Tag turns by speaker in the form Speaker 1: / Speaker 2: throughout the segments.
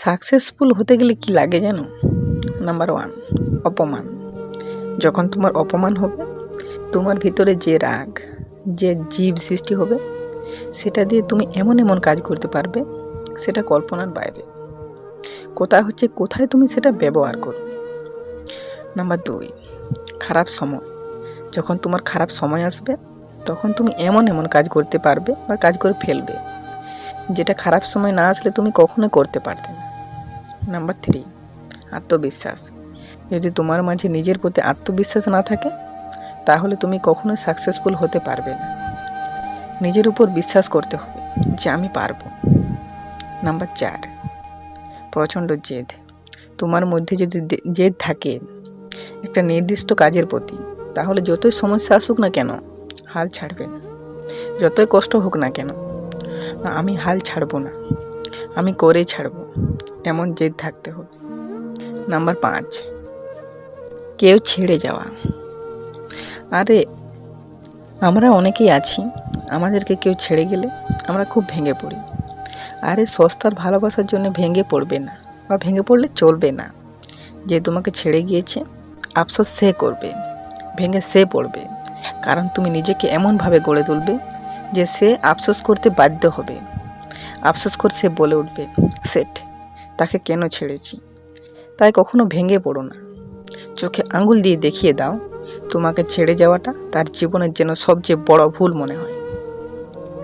Speaker 1: Successful হতে গেলে কি লাগে জানো? নাম্বার ওয়ান অপমান। যখন তোমার অপমান হবে, তোমার ভিতরে যে রাগ, যে জীব সৃষ্টি হবে, সেটা দিয়ে তুমি এমন এমন কাজ করতে পারবে, সেটা কল্পনার বাইরে। কোথায় হচ্ছে, কোথায় তুমি সেটা ব্যবহার করো নাম্বার দুই, খারাপ সময়। যখন তোমার খারাপ সময় আসবে, তখন তুমি এমন এমন কাজ করতে পারবে বা কাজ করে ফেলবে, যেটা খারাপ সময় না আসলে তুমি কখনো করতে পারতে নাম্বার থ্রি, আত্মবিশ্বাস। যদি তোমার মাঝে নিজের প্রতি আত্মবিশ্বাস না থাকে, তাহলে তুমি কখনো সাকসেসফুল হতে পারবে না। নিজের উপর বিশ্বাস করতে হবে যে আমি পারব। নাম্বার চার, প্রচণ্ড জেদ। তোমার মধ্যে যদি জেদ থাকে একটা নির্দিষ্ট কাজের প্রতি, তাহলে যতই সমস্যা আসুক না কেন, হাল ছাড়বে না। যতই কষ্ট হোক না কেন আমি হাল ছাড়বো না। আমি করেই ছাড়বো। এমন জেদ থাকতে হবে। নাম্বার পাঁচ, কেউ ছেড়ে যাওয়া। আরে, আমরা অনেকেই আছি, আমাদেরকে কেউ ছেড়ে গেলে আমরা খুব ভেঙে পড়ি। আরে, সস্তার ভালোবাসার জন্য ভেঙে পড়বে না বা ভেঙে পড়লে চলবে না। যে তোমাকে ছেড়ে গিয়েছে, আফসোস সে করবে, ভেঙে সে পড়বে। কারণ তুমি নিজেকে এমনভাবে গড়ে তুলবে যে সে আফসোস করতে বাধ্য হবে। আফসোস করে সে বলে উঠবে সেট তাকে কেন ছেড়েছি? তাই কখনো ভেঙে পড়ো না। চোখে আঙুল দিয়ে দেখিয়ে দাও, তোমাকে ছেড়ে যাওয়াটা তার জীবনের যেন সবচেয়ে বড় ভুল মনে হয়।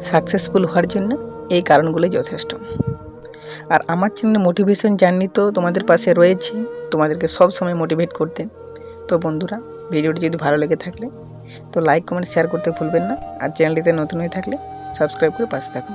Speaker 1: সাকসেসফুল হওয়ার জন্য এই কারণগুলো যথেষ্ট। আর আমার চ্যানেলে মোটিভেশন জার্নি তো তোমাদের পাশে রয়েছে, তোমাদেরকে সব সময় মোটিভেট করতে। তো বন্ধুরা, ভিডিওটি যদি ভালো লেগে থাকলে, তো লাইক, কমেন্ট শেয়ার করতে ভুলবেন না। আর চ্যানেলটিতে নতুন হয়ে থাকলে সাবস্ক্রাইব করে পাশে থাকুন।